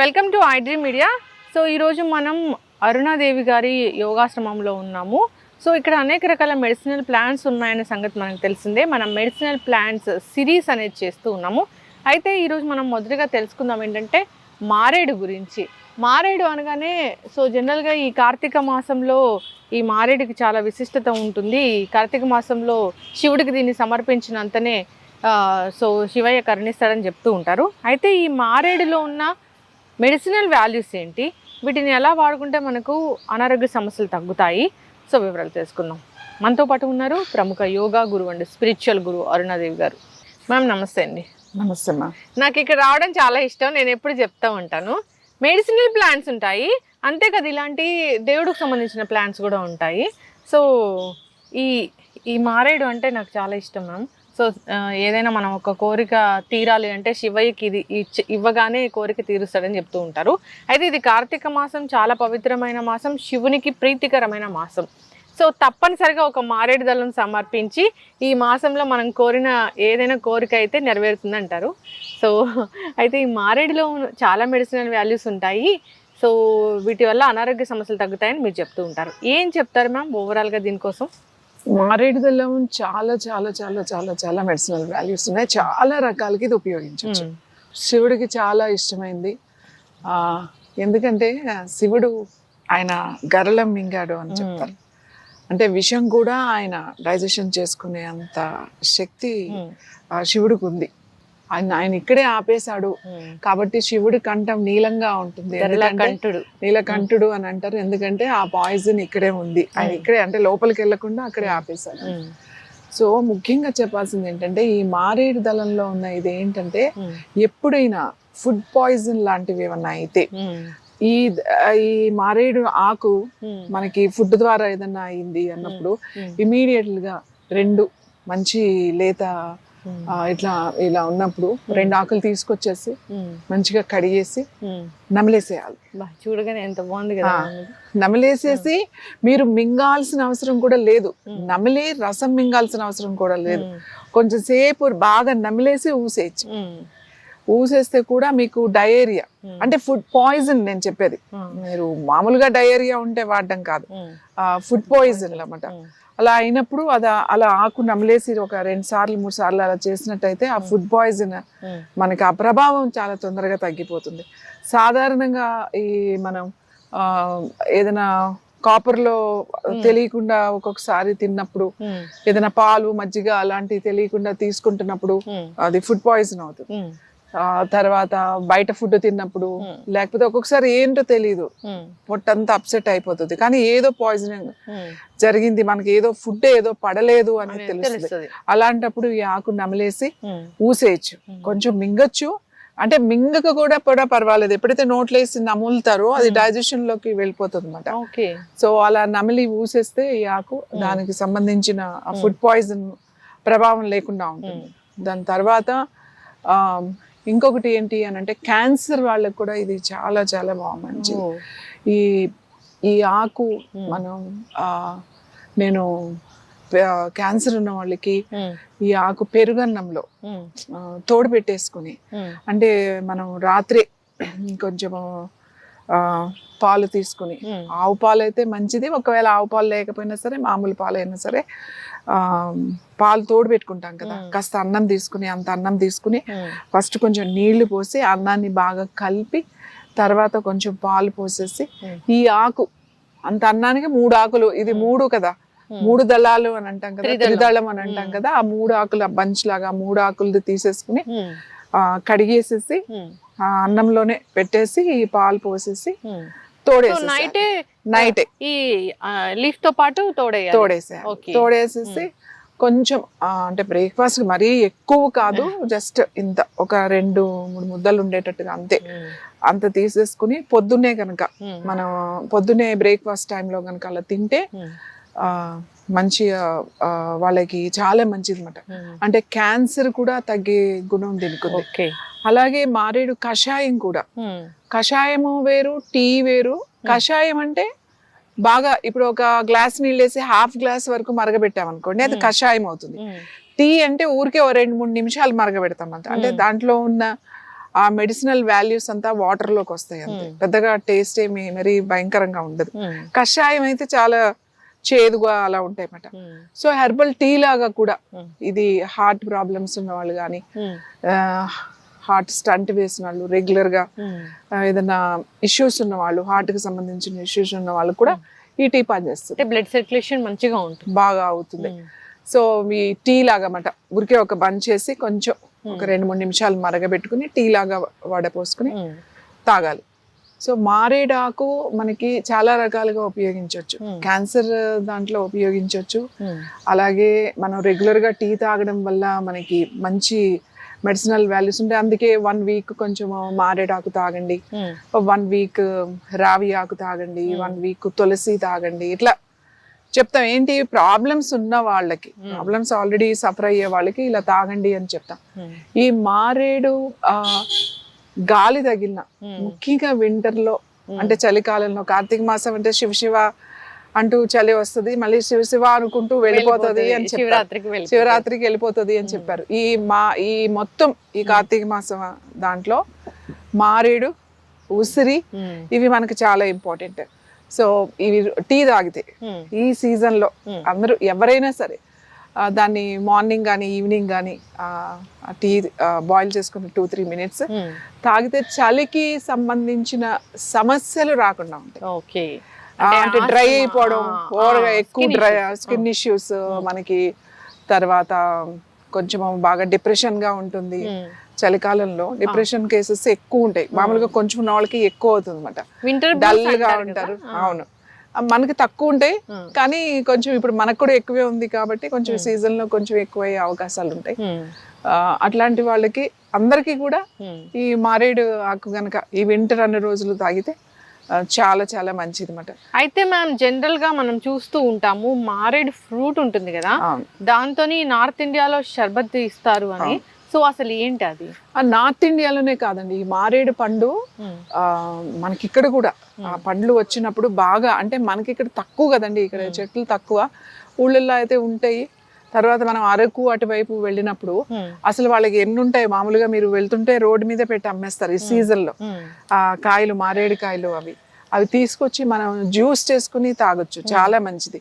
Welcome to iDream media. So ఈరోజు మనం అరుణాదేవి గారి యోగాశ్రమంలో ఉన్నాము. సో ఇక్కడ అనేక రకాల మెడిసినల్ ప్లాంట్స్ ఉన్నాయనే సంగతి మనకు తెలిసిందే. మనం మెడిసినల్ ప్లాంట్స్ సిరీస్ అనేది చేస్తూ ఉన్నాము. అయితే ఈరోజు మనం మొదటిగా తెలుసుకుందాం ఏంటంటే మారేడు గురించి. మారేడు అనగానే సో జనరల్గా ఈ కార్తీక మాసంలో ఈ మారేడుకి చాలా విశిష్టత ఉంటుంది. ఈ కార్తీక మాసంలో శివుడికి దీన్ని సమర్పించినంతనే సో శివయ్య కరుణిస్తాడని చెప్తూ ఉంటారు. అయితే ఈ మారేడులో ఉన్న మెడిసినల్ వాల్యూస్ ఏంటి? వీటిని ఎలా వాడుకుంటే మనకు అనారోగ్య సమస్యలు తగ్గుతాయి? సో వివరాలు తెలుసుకుందాం. మనతో పాటు ఉన్నారు ప్రముఖ యోగా గురువు అండి స్పిరిచువల్ గురువు అరుణాదేవి గారు. మ్యామ్ నమస్తే అండి. నమస్తే అమ్మా నాకు ఇక్కడ రావడం చాలా ఇష్టం. నేను ఎప్పుడు చెప్తా ఉంటాను. మెడిసినల్ ప్లాంట్స్ ఉంటాయి. అంతే కదా ఇలాంటి దేవుడికి సంబంధించిన ప్లాంట్స్ కూడా ఉంటాయి. సో ఈ ఈ మారేడు అంటే నాకు చాలా ఇష్టం మ్యామ్. సో ఏదైనా మనం ఒక కోరిక తీరాలి అంటే శివయ్యకి ఇది ఇచ్చి ఇవ్వగానే కోరిక తీరుస్తాడని చెప్తూ ఉంటారు. అయితే ఇది కార్తీక మాసం చాలా పవిత్రమైన మాసం శివునికి ప్రీతికరమైన మాసం. సో తప్పనిసరిగా ఒక మారేడు దళం సమర్పించి ఈ మాసంలో మనం కోరిన ఏదైనా కోరిక అయితే నెరవేరుతుంది అంటారు. సో అయితే ఈ మారేడులో చాలా మెడిసినల్ వాల్యూస్ ఉంటాయి. సో వీటి వల్ల అనారోగ్య సమస్యలు తగ్గుతాయని మీరు చెప్తూ ఉంటారు. ఏం చెప్తారు మ్యామ్ ఓవరాల్గా దీనికోసం? మారేడు దళం చాలా చాలా చాలా చాలా చాలా మెడిసినల్ వాల్యూస్ ఉన్నాయి. చాలా రకాలకి ఇది ఉపయోగించవచ్చు మ్మ్. శివుడికి చాలా ఇష్టమైంది. ఎందుకంటే శివుడు ఆయన గరళం మింగాడు అని చెప్తారు. అంటే విషం కూడా ఆయన డైజెషన్ చేసుకునే అంత శక్తి. ఆ శివుడికి ఉంది. ఆయన ఆయన ఇక్కడే ఆపేశాడు. కాబట్టి శివుడి కంఠం నీలంగా ఉంటుంది గరళకంఠుడు నీలకంఠుడు అని అంటారు ఎందుకంటే ఆ పాయిజన్ ఇక్కడే ఉంది ఆయన ఇక్కడే అంటే లోపలికి వెళ్ళకుండా అక్కడే ఆపేశారు మ్మ్. సో ముఖ్యంగా చెప్పాల్సింది ఏంటంటే ఈ మారేడు దళంలో ఉన్న ఇది ఏంటంటే. ఎప్పుడైనా ఫుడ్ పాయిజన్ లాంటివి ఏమన్నా అయితే. ఈ ఈ మారేడు ఆకు. మనకి ఫుడ్ ద్వారా ఏదన్నా అయింది అన్నప్పుడు. ఇమీడియట్గా రెండు మంచి లేత ఇట్లా ఇలా ఉన్నప్పుడు రెండు ఆకులు తీసుకొచ్చేసి మ్మ్. మంచిగా కడిగేసి. నమిలేసేయాలి చూడగానే ఎంత బాగుంది కదా. నమిలేసేసి మీరు మింగాల్సిన అవసరం కూడా లేదు నమిలి రసం మింగాల్సిన అవసరం కూడా లేదు. కొంచెం సేపు బాగా నమిలేసి ఊసేయచ్చు. ఊసేస్తే కూడా మీకు డయేరియా. అంటే ఫుడ్ పాయిజన్ నేను చెప్పేది. మీరు మామూలుగా డయేరియా ఉంటే వాడడం కాదు. ఫుడ్ పాయిజన్ అన్నమాట మ్మ్. అలా అయినప్పుడు అది అలా ఆకు నమిలేసి ఒక రెండు సార్లు మూడు సార్లు అలా చేసినట్టయితే ఆ ఫుడ్ పాయిజన్. మనకి ఆ ప్రభావం చాలా తొందరగా తగ్గిపోతుంది సాధారణంగా ఈ మనం ఏదైనా కాపర్లో తెలియకుండా ఒక్కొక్కసారి తిన్నప్పుడు. ఏదైనా పాలు మజ్జిగ అలాంటివి తెలియకుండా తీసుకుంటున్నప్పుడు. అది ఫుడ్ పాయిజన్ అవుతుంది తర్వాత బయట ఫుడ్ తిన్నప్పుడు Hmm. లేకపోతే ఒక్కొక్కసారి ఏంటో తెలియదు మ్మ్. పొట్టంతా అప్సెట్ అయిపోతుంది. కానీ ఏదో పాయిజనింగ్ మ్మ్. జరిగింది మనకి ఏదో ఫుడ్ ఏదో పడలేదు అనేది తెలుస్తుంది. అలాంటప్పుడు ఈ ఆకు నమిలేసి. ఊసేయచ్చు. Hmm. కొంచెం మింగచ్చు. అంటే మింగక కూడా కూడా పర్వాలేదు. ఎప్పుడైతే నోట్లో వేసి నములుతారో అది డైజెషన్లోకి వెళ్ళిపోతుంది అనమాట ఓకే సో అలా నమిలి ఊసేస్తే ఈ ఆకు దానికి సంబంధించిన ఫుడ్ పాయిజన్ ప్రభావం లేకుండా ఉంటుంది. దాని తర్వాత ఇంకొకటి ఏంటి అని అంటే క్యాన్సర్ వాళ్ళకి కూడా ఇది చాలా చాలా బాగా మంచిది ఓ. ఈ ఈ ఆకు మనం ఆ, నేను క్యాన్సర్ ఉన్న వాళ్ళకి. ఈ ఆకు పెరుగన్నంలో తోడు పెట్టేసుకుని. అంటే మనం రాత్రి కొంచెం పాలు తీసుకుని. ఆవు పాలు అయితే మంచిది. ఒకవేళ ఆవు పాలు లేకపోయినా సరే మామూలు పాలు అయినా సరే ఆ, పాలు తోడు పెట్టుకుంటాం కదా. కాస్త అన్నం తీసుకుని అంత అన్నం తీసుకుని. ఫస్ట్ కొంచెం నీళ్ళు పోసి అన్నాన్ని బాగా కలిపి తర్వాత కొంచెం పాలు పోసేసి. ఈ ఆకు అంత అన్నానికి మూడు ఆకులు. ఇది మూడు కదా. మూడు దళాలు అని అంటాం కదా. త్రిదళం. అని అంటాం కదా. ఆ మూడు ఆకులు బంచ్ లాగా మూడు ఆకులు తీసేసుకుని కడిగేసేసి అన్నంలోనే పెట్టేసి ఈ పాలు పోసేసి తోడేసి నైట్ నైట్ ఈ లీఫ్తో పాటు తోడేసేయాలి. Okay. తోడేసేసి కొంచెం అంటే బ్రేక్ఫాస్ట్ మరీ ఎక్కువ కాదు జస్ట్ ఇంత ఒక రెండు మూడు ముద్దలు ఉండేటట్టుగా అంతే. అంత తీసేసుకుని పొద్దున్నే కనుక. మనం పొద్దున్నే బ్రేక్ఫాస్ట్ టైంలో కనుక అలా తింటే ఆ, వాళ్ళకి చాలా మంచిది అనమాట మ్మ్. అంటే క్యాన్సర్ కూడా తగ్గే గుణం దీనికి అలాగే మారేడు కషాయం కూడా. మ్మ్. కషాయము వేరు టీ వేరు. కషాయం అంటే బాగా ఇప్పుడు ఒక గ్లాస్ నీళ్ళు వేసి హాఫ్ గ్లాస్ వరకు మరగబెట్టామనుకోండి అది కషాయం అవుతుంది. టీ అంటే ఊరికే ఓ రెండు మూడు నిమిషాలు మరగబెడతాం అంత. అంటే దాంట్లో ఉన్న ఆ మెడిసినల్ వాల్యూస్ అంతా వాటర్లోకి వస్తాయి అంతే. Hmm. పెద్దగా టేస్ట్ ఏమి మరీ భయంకరంగా ఉండదు. కషాయం అయితే చాలా చేదుగా అలా ఉంటాయి అన్నమాట సో హెర్బల్ టీ లాగా కూడా. ఇది హార్ట్ ప్రాబ్లమ్స్ ఉన్న వాళ్ళు కానీ హార్ట్ స్టంట్ వేసిన వాళ్ళు రెగ్యులర్గా ఏదైనా ఇష్యూస్ ఉన్న వాళ్ళు హార్ట్కి సంబంధించిన ఇష్యూస్ ఉన్న వాళ్ళు కూడా ఈ టీ పనిచేస్తుంది. బ్లడ్ సర్క్యులేషన్ మంచిగా ఉంటుంది. బాగా అవుతుంది. సో మీ టీ లాగా అన్నమాట ఉరికే ఒక బంద్ చేసి కొంచెం ఒక రెండు మూడు నిమిషాలు మరగబెట్టుకుని టీ లాగా వడపోసుకుని తాగాలి. సో మారేడాకు మనకి చాలా రకాలుగా ఉపయోగించవచ్చు Hmm. క్యాన్సర్ దాంట్లో ఉపయోగించవచ్చు ఉమ్, అలాగే మనం రెగ్యులర్గా టీ తాగడం వల్ల మనకి మంచి మెడిసినల్ వాల్యూస్ ఉంటాయి. అందుకే వన్ వీక్ కొంచెం మారేడాకు తాగండి. ఉమ్, వన్ వీక్ రావి ఆకు తాగండి. Hmm. వన్ వీక్ తులసి తాగండి. ఇట్లా చెప్తాం. ఏంటి? ప్రాబ్లమ్స్ ఉన్న వాళ్ళకి Hmm. ప్రాబ్లమ్స్ ఆల్రెడీ సఫర్ అయ్యే వాళ్ళకి ఇలా తాగండి అని చెప్తాం. ఈ మారేడు ఆ గాలి తగిలిన ఉమ్, ముఖ్యంగా వింటర్లో ఉమ్, అంటే చలికాలంలో కార్తీక మాసం అంటే శివ శివ అంటూ చలి వస్తది మళ్ళీ శివ శివ అనుకుంటూ వెళ్ళిపోతుంది అని చెప్పారు. శివరాత్రికి వెళ్ళి శివరాత్రికి వెళ్ళిపోతుంది అని చెప్పారు. ఈ మా ఈ మొత్తం ఈ కార్తీక మాసం దాంట్లో మారేడు ఉసిరి ఇవి మనకి చాలా ఇంపార్టెంట్ సో ఇవి టీ తాగితే ఈ సీజన్లో Hmm. అందరూ ఎవరైనా సరే దాన్ని మార్నింగ్ కానీ ఈవినింగ్ కానీ టీ బాయిల్ చేసుకుని టూ త్రీ మినిట్స్ తాగితే చలికి సంబంధించిన సమస్యలు రాకుండా ఉంటాయి. ఓకే. అంటే డ్రై అయిపోవడం ఓవర్గా ఎక్కువ డ్రై. స్కిన్ ఇష్యూస్ మనకి తర్వాత కొంచెం బాగా డిప్రెషన్గా ఉంటుంది చలికాలంలో డిప్రెషన్ కేసెస్ ఎక్కువ ఉంటాయి. మామూలుగా కొంచెం ఉన్న వాళ్ళకి ఎక్కువ అవుతుంది అనమాట వింటర్ డల్గా ఉంటారు. అవును. ఆ, మనకి తక్కువ ఉంటాయి కానీ కొంచెం ఇప్పుడు మనకు కూడా ఎక్కువే ఉంది కాబట్టి కొంచెం సీజన్లో కొంచెం ఎక్కువ అయ్యే అవకాశాలు ఉంటాయి. అట్లాంటి వాళ్ళకి అందరికీ కూడా ఈ మారేడు ఆకు గనక ఈ వింటర్ అన్ని రోజులు తాగితే చాలా చాలా మంచిది అనమాట అయితే మ్యామ్ జనరల్గా మనం చూస్తూ ఉంటాము మారేడు ఫ్రూట్ ఉంటుంది కదా దాంతోని నార్త్ ఇండియాలో షర్బత్ ఇస్తారు అని. సో అసలు ఏంటి అది? ఆ నార్త్ ఇండియాలోనే కాదండి. ఈ మారేడు పండు ఆ, మనకి ఇక్కడ కూడా. ఆ పండ్లు వచ్చినప్పుడు బాగా అంటే మనకి ఇక్కడ తక్కువ కదండి ఇక్కడ చెట్లు తక్కువ. ఊళ్ళల్లో అయితే ఉంటాయి. తర్వాత మనం అరకు అటువైపు వెళ్ళినప్పుడు అసలు వాళ్ళకి ఎన్ని ఉంటాయి మామూలుగా మీరు వెళ్తుంటే రోడ్డు మీద పెట్టి అమ్మేస్తారు ఈ సీజన్లో ఆ కాయలు మారేడు కాయలు అవి. అవి తీసుకొచ్చి మనం జ్యూస్ చేసుకుని తాగొచ్చు. చాలా మంచిది.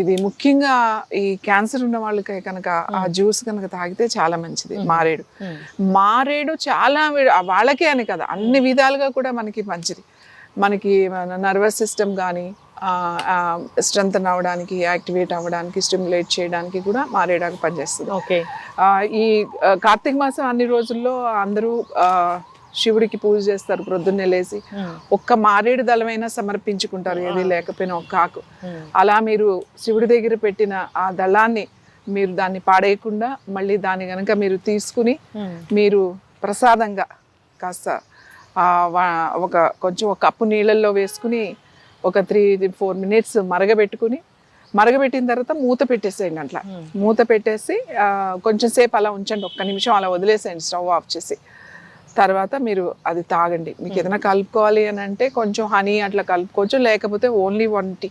ఇది ముఖ్యంగా ఈ క్యాన్సర్ ఉన్న వాళ్ళకి కనుక ఆ జ్యూస్ కనుక తాగితే చాలా మంచిది మారేడు. మారేడు చాలా వాళ్ళకే అని కదా అన్ని విధాలుగా కూడా మనకి మంచిది. మనకి మన నర్వస్ సిస్టమ్ కానీ స్ట్రెంగ్ అవ్వడానికి యాక్టివేట్ అవ్వడానికి స్టిమ్యులేట్ చేయడానికి కూడా మారేడాకు పనిచేస్తుంది. ఓకే. ఈ కార్తీక మాసం అన్ని రోజుల్లో అందరూ శివుడికి పూజ చేస్తారు ప్రొద్దున్నే లేచి. ఒక్క మారేడు దళమైనా సమర్పించుకుంటారు ఏది లేకపోయినా ఒక్క ఆకు అలా మీరు శివుడి దగ్గర పెట్టిన ఆ దళాన్ని మీరు దాన్ని పాడేయకుండా మళ్ళీ దాన్ని గనక మీరు తీసుకుని మీరు ప్రసాదంగా కాస్త ఒక కొంచెం ఒక కప్పు నీళ్ళల్లో వేసుకుని ఒక త్రీ ఫోర్ మినిట్స్ మరగబెట్టుకుని మరగబెట్టిన తర్వాత మూత పెట్టేసేయండి అట్లా. మూత పెట్టేసి కొంచెం సేపు అలా ఉంచండి. ఒక్క నిమిషం అలా వదిలేసేయండి స్టవ్ ఆఫ్ చేసి. తర్వాత మీరు అది తాగండి. మీకు ఏదైనా కలుపుకోవాలి అని అంటే కొంచెం హనీ అట్లా కలుపుకోవచ్చు. లేకపోతే ఓన్లీ వన్ టీ.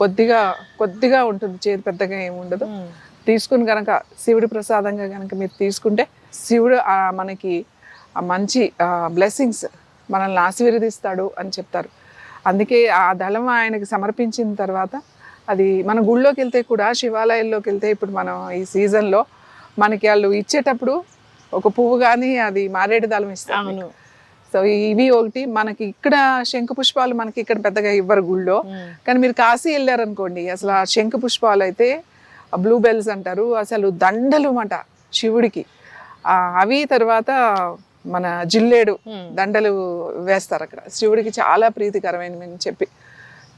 కొద్దిగా కొద్దిగా ఉంటుంది. చేతి పెద్దగా ఏమి ఉండదు. తీసుకుని కనుక శివుడి ప్రసాదంగా కనుక మీరు తీసుకుంటే శివుడు మనకి మంచి బ్లెస్సింగ్స్ మనల్ని ఆశీర్వదిస్తాడు అని చెప్తారు. అందుకే ఆ దళం ఆయనకి సమర్పించిన తర్వాత అది మన గుళ్ళోకి వెళ్తే కూడా శివాలయాల్లోకి వెళ్తే ఇప్పుడు మనం ఈ సీజన్లో మనకి వాళ్ళు ఇచ్చేటప్పుడు ఒక పువ్వు కానీ అది మారేడు దళం ఇస్తారు అవును. సో ఇవి ఒకటి. మనకి ఇక్కడ శంఖ పుష్పాలు మనకి ఇక్కడ పెద్దగా ఇవ్వరు గుళ్ళో. కానీ మీరు కాశీ వెళ్ళారనుకోండి అసలు ఆ శంఖ పుష్పాలు అయితే బ్లూ బెల్స్ అంటారు. అసలు దండలు మాట శివుడికి. ఆ, అవి తర్వాత మన జిల్లేడు దండలు వేస్తారు అక్కడ. శివుడికి చాలా ప్రీతికరమైనవి చెప్పి.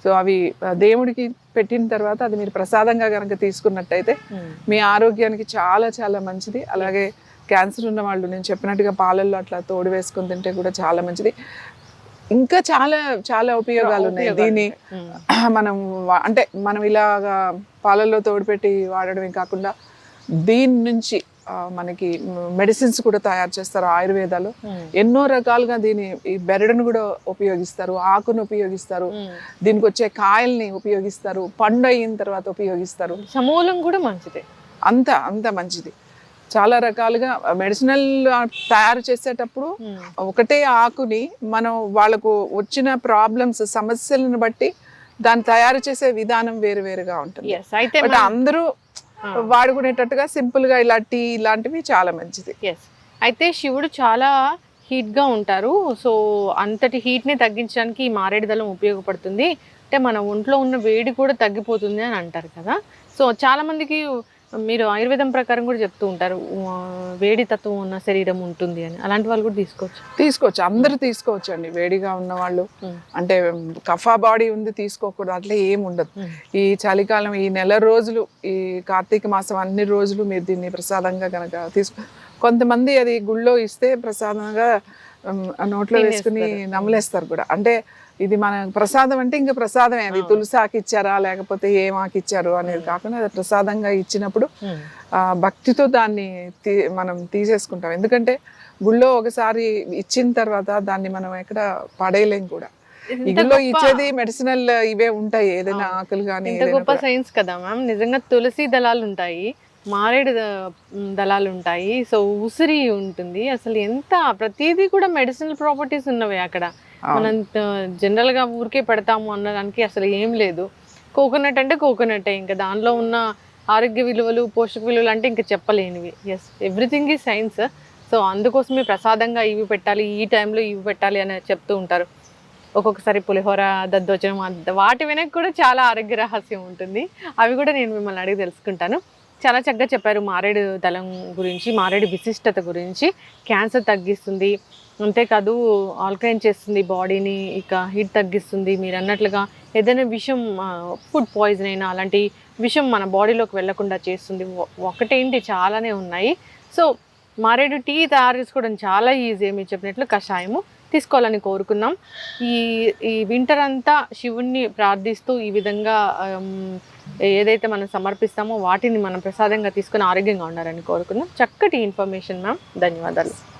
సో అవి దేవుడికి పెట్టిన తర్వాత అది మీరు ప్రసాదంగా కనుక తీసుకున్నట్టయితే మీ ఆరోగ్యానికి చాలా చాలా మంచిది. అలాగే క్యాన్సర్ ఉన్న వాళ్ళు నేను చెప్పినట్టుగా పాలల్లో అట్లా తోడు వేసుకొని తింటే కూడా చాలా మంచిది. ఇంకా చాలా చాలా ఉపయోగాలు ఉన్నాయి. దీన్ని మనం అంటే మనం ఇలాగా పాలల్లో తోడుపెట్టి వాడడమే కాకుండా దీని నుంచి మనకి మెడిసిన్స్ కూడా తయారు చేస్తారు ఆయుర్వేదాలు. ఎన్నో రకాలుగా దీని ఈ బెరడును కూడా ఉపయోగిస్తారు ఆకును ఉపయోగిస్తారు దీనికి వచ్చే కాయల్ని ఉపయోగిస్తారు పండు అయిన తర్వాత ఉపయోగిస్తారు. సమూలం కూడా మంచిదే. అంత అంత మంచిది. చాలా రకాలుగా మెడిసినల్ తయారు చేసేటప్పుడు ఉమ్. ఒకటే ఆకుని మనం వాళ్ళకు వచ్చిన ప్రాబ్లమ్స్ సమస్యలను బట్టి దాన్ని తయారు చేసే విధానం వేరు వేరుగా ఉంటుంది. అయితే అందరూ. వాడుకునేటట్టుగా సింపుల్గా ఇలా టీ ఇలాంటివి చాలా మంచిది. అయితే శివుడు చాలా హీట్గా ఉంటారు. సో అంతటి హీట్ని తగ్గించడానికి ఈ మారేడు దళం ఉపయోగపడుతుంది. అంటే మన ఒంట్లో ఉన్న వేడి కూడా తగ్గిపోతుంది అని అంటారు కదా. సో చాలా మందికి మీరు ఆయుర్వేదం ప్రకారం కూడా చెప్తూ ఉంటారు వేడి తత్వం ఉన్న శరీరం ఉంటుంది అని. అలాంటి వాళ్ళు కూడా తీసుకోవచ్చు. తీసుకోవచ్చు. అందరూ తీసుకోవచ్చు అండి వేడిగా ఉన్న వాళ్ళు. అంటే కఫా బాడీ ఉంది తీసుకోకూడదు. అట్లా ఏం ఉండదు. ఈ చలికాలం ఈ నెల రోజులు ఈ కార్తీక మాసం అన్ని రోజులు మీరు దీన్ని ప్రసాదంగా కనుక తీసుకో కొంతమంది అది గుళ్ళో ఇస్తే ప్రసాదంగా నోట్లో వేసుకుని. నమలేస్తారు కూడా. అంటే ఇది మన ప్రసాదం అంటే ఇంకా ప్రసాదమే అది తులసి ఆకు ఇచ్చారా లేకపోతే ఏం ఆకు ఇచ్చారు అనేది కాకుండా అది ప్రసాదంగా ఇచ్చినప్పుడు ఆ. భక్తితో దాన్ని మనం తీసేసుకుంటాం. ఎందుకంటే గుళ్ళో ఒకసారి ఇచ్చిన తర్వాత దాన్ని మనం ఎక్కడ పడేయలేం కూడా. గొప్ప- ఇచ్చేది మెడిసినల్ ఇవే ఉంటాయి ఏదైనా ఆకులు కానీ గొప్ప సైన్స్ కదా మ్యామ్. నిజంగా తులసి దళాలు ఉంటాయి మారేడు దళాలు ఉంటాయి. సో ఉసిరి ఉంటుంది. అసలు ఎంత ప్రతిదీ కూడా మెడిసినల్ ప్రాపర్టీస్ ఉన్నవి అక్కడ. మనం జనరల్గా ఊరికే పెడతాము అన్నదానికి అసలు ఏం లేదు. కోకోనట్ అంటే కోకోనట్ ఇంకా దానిలో ఉన్న ఆరోగ్య విలువలు పోషక విలువలు అంటే ఇంకా చెప్పలేనివి. ఎస్ ఎవ్రీథింగ్ ఈ సైన్స్ సో అందుకోసమే ప్రసాదంగా ఇవి పెట్టాలి ఈ టైంలో ఇవి పెట్టాలి అని చెప్తూ ఉంటారు. ఒక్కొక్కసారి పులిహోర దద్దోజనం అద్ద- వాటి వెనక కూడా చాలా ఆరోగ్య రహస్యం ఉంటుంది. అవి కూడా నేను మిమ్మల్ని అడిగి తెలుసుకుంటాను. చాలా చక్కగా చెప్పారు మారేడు దళం గురించి మారేడు విశిష్టత గురించి. క్యాన్సర్ తగ్గిస్తుంది. అంతేకాదు ఆల్కలైన్ చేస్తుంది బాడీని ఇక హీట్ తగ్గిస్తుంది. మీరు అన్నట్లుగా ఏదైనా విషం ఫుడ్ పాయిజన్ అయినా అలాంటి విషం మన బాడీలోకి వెళ్ళకుండా చేస్తుంది. ఒకటేంటి? చాలానే ఉన్నాయి. సో మారేడు టీ తయారు చేసుకోవడం చాలా ఈజీ మీరు చెప్పినట్లు కషాయము తీసుకోవాలని కోరుకున్నాం. ఈ ఈ వింటర్ అంతా శివుణ్ణి ప్రార్థిస్తూ ఈ విధంగా ఏదైతే మనం సమర్పిస్తామో వాటిని మనం ప్రసాదంగా తీసుకుని ఆరోగ్యంగా ఉండాలని కోరుకుందాం. చక్కటి ఇన్ఫర్మేషన్ మ్యామ్ ధన్యవాదాలు.